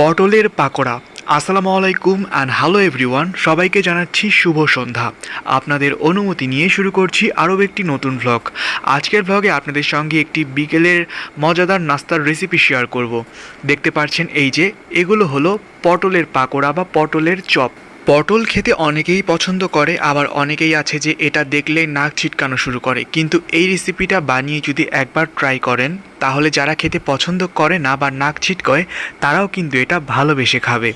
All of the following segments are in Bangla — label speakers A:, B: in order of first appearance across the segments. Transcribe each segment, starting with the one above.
A: পটলের পাকোড়া। আসসালামু আলাইকুম অ্যান্ড হ্যালো এভরিওয়ান সবাইকে জানাচ্ছি শুভ সন্ধ্যা। আপনাদের অনুমতি নিয়ে শুরু করছি আরও একটি নতুন ভ্লগ আজকের ভ্লগে আপনাদের সঙ্গে একটি বিকেলের মজাদার নাস্তার রেসিপি শেয়ার করব। দেখতে পাচ্ছেন এই যে, এগুলো হলো পটলের পাকোড়া বা পটলের চপ। পটল খেতে অনেকেই পছন্দ করে, আবার অনেকেই আছে যে এটা দেখলে নাক ছিটকানো শুরু করে। কিন্তু এই রেসিপিটা বানিয়ে যদি একবার ট্রাই করেন, তাহলে যারা খেতে পছন্দ করে না বা নাক ছিটকয়, তারাও কিন্তু এটা ভালোবেসে খাবে।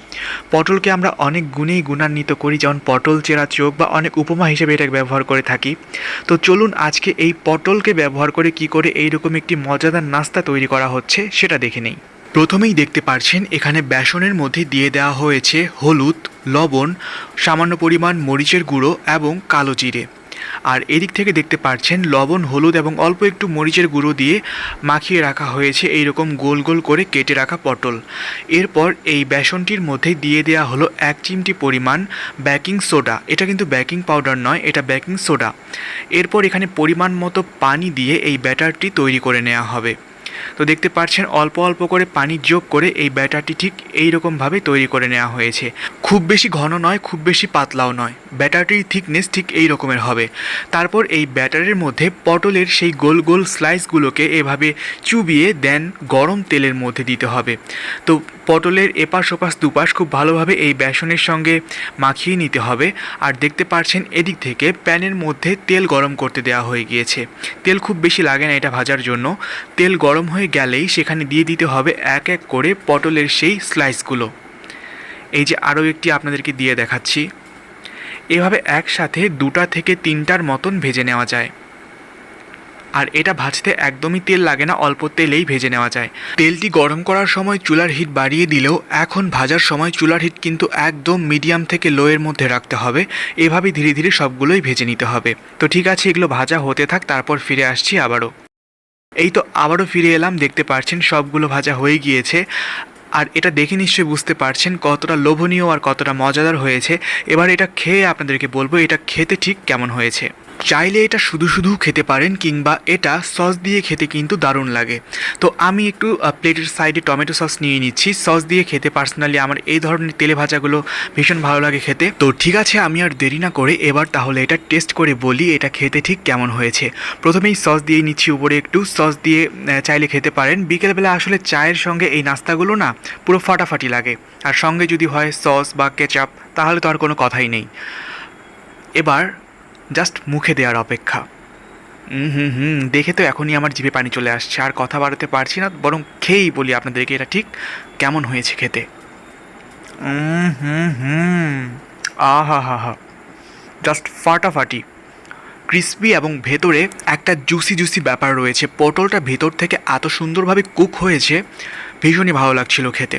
A: পটলকে আমরা অনেক গুণেই গুণান্বিত করি, যেমন পটল চেরা চোখ বা অনেক উপমা হিসেবে এটাকে ব্যবহার করে থাকি। তো চলুন আজকে এই পটলকে ব্যবহার করে কি করে এইরকম একটি মজাদার নাস্তা তৈরি করা হচ্ছে, সেটা দেখে নেই। প্রথমেই দেখতে পারছেন এখানে বেসনের মধ্যে দিয়ে দেওয়া হয়েছে হলুদ, লবণ, সামান্য পরিমাণ মরিচের গুঁড়ো এবং কালো জিরে। আর এদিক থেকে দেখতে পাচ্ছেন লবণ, হলুদ এবং অল্প একটু মরিচের গুঁড়ো দিয়ে মাখিয়ে রাখা হয়েছে এই রকম গোল গোল করে কেটে রাখা পটল। এরপর এই বেসনটির মধ্যে দিয়ে দেওয়া হলো এক চিমটি পরিমাণ বেকিং সোডা। এটা কিন্তু বেকিং পাউডার নয়, এটা বেকিং সোডা। এরপর এখানে পরিমাণ মতো পানি দিয়ে এই ব্যাটারটি তৈরি করে নেওয়া হবে। তো দেখতে পাচ্ছেন অল্প অল্প করে পানি যোগ করে এই ব্যাটারটি ঠিক এই রকমভাবে তৈরি করে নেওয়া হয়েছে। খুব বেশি ঘন নয়, খুব বেশি পাতলাও নয়। ব্যাটারটির থিকনেস ঠিক এই রকমের হবে। তারপর এই ব্যাটারের মধ্যে পটলের সেই গোল গোল স্লাইসগুলোকে এভাবে চুবিয়ে দেন গরম তেলের মধ্যে দিতে হবে। তো পটলের এপাশ ওপাশ দুপাশ খুব ভালোভাবে এই বেসনের সঙ্গে মাখিয়ে নিতে হবে। আর দেখতে পাচ্ছেন এদিক থেকে প্যানের মধ্যে তেল গরম করতে দেওয়া হয়ে গিয়েছে। তেল খুব বেশি লাগে না এটা ভাজার জন্য। তেল গরম হয়ে গেলেই সেখানে দিয়ে দিতে হবে এক এক করে পটলের সেই স্লাইসগুলো এই যে আরও একটি আপনাদেরকে দিয়ে দেখাচ্ছি। এভাবে একসাথে দুটা থেকে তিনটার মতন ভেজে নেওয়া যায়। আর এটা ভাজতে একদমই তেল লাগে না, অল্প তেলেই ভেজে নেওয়া যায়। তেলটি গরম করার সময় চুলার হিট বাড়িয়ে দিলেও এখন ভাজার সময় চুলার হিট কিন্তু একদম মিডিয়াম থেকে লোয়ের মধ্যে রাখতে হবে। এভাবে ধীরে ধীরে সবগুলোই ভেজে নিতে হবে। তো ঠিক আছে, এগুলো ভাজা হতে থাক, তারপর ফিরে আসছি আবারও। এই তো আবারও ফিরে এলাম, দেখতে পাচ্ছেন সবগুলো ভাজা হয়ে গিয়েছে। আর এটা দেখে নিশ্চয়ই বুঝতে পারছেন কতটা লোভনীয় আর কতটা মজাদার হয়েছে। এবার এটা খেয়ে আপনাদেরকে বলব, এটা খেতে ঠিক কেমন হয়েছে। চাইলে এটা শুধু শুধু খেতে পারেন কিংবা এটা সস দিয়ে খেতে কিন্তু দারুণ লাগে। তো আমি একটু প্লেটের সাইডে টমেটো সস নিয়ে নিচ্ছি। সস দিয়ে খেতে পার্সোনালি আমার এই ধরনের তেলে ভাজাগুলো ভীষণ ভালো লাগে খেতে। তো ঠিক আছে, আমি আর দেরি না করে এবার তাহলে এটা টেস্ট করে বলি এটা খেতে ঠিক কেমন হয়েছে। প্রথমেই সস দিয়ে নিচ্ছি উপরে একটু। সস দিয়ে চাইলে খেতে পারেন। বিকেলবেলা আসলে চায়ের সঙ্গে এই নাস্তাগুলো না পুরো ফাটাফাটি লাগে। আর সঙ্গে যদি হয় সস বা কেচাপ, তাহলে তো আর কোনো কথাই নেই। এবার জাস্ট মুখে দেওয়ার অপেক্ষা। হুম হুম, দেখে তো এখনই আমার জিভে পানি চলে আসছে, আর কথা বাড়াতে পারছি না, বরং খেয়েই বলি আপনাদেরকে এটা ঠিক কেমন হয়েছে খেতে। হুম হুম আহা হা হা জাস্ট ফাটাফাটি। ক্রিসপি এবং ভেতরে একটা জুসি জুসি ব্যাপার রয়েছে, পটলটা ভেতর থেকে এত সুন্দরভাবে কুক হয়েছে, ভীষণই ভালো লাগছিল খেতে।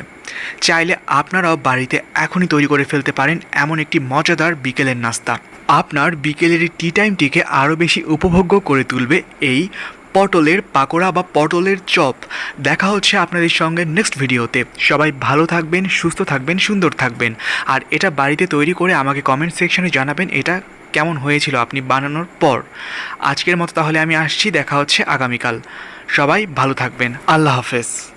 A: চাইলে আপনারাও বাড়িতে এখনই তৈরি করে ফেলতে পারেন এমন একটি মজাদার বিকেলের নাস্তা। আপনার বিকেলের টি টাইমটিকে আরও বেশি উপভোগ্য করে তুলবে এই পটলের পাকোড়া বা পটলের চপ। দেখা হচ্ছে আপনাদের সঙ্গে নেক্সট ভিডিওতে সবাই ভালো থাকবেন, সুস্থ থাকবেন, সুন্দর থাকবেন। আর এটা বাড়িতে তৈরি করে আমাকে কমেন্ট সেকশনে জানাবেন এটা কেমন হয়েছিল আপনি বানানোর পর। আজকের মতো তাহলে আমি আসছি, দেখা হচ্ছে আগামীকাল। সবাই ভালো থাকবেন। আল্লাহ হাফেজ।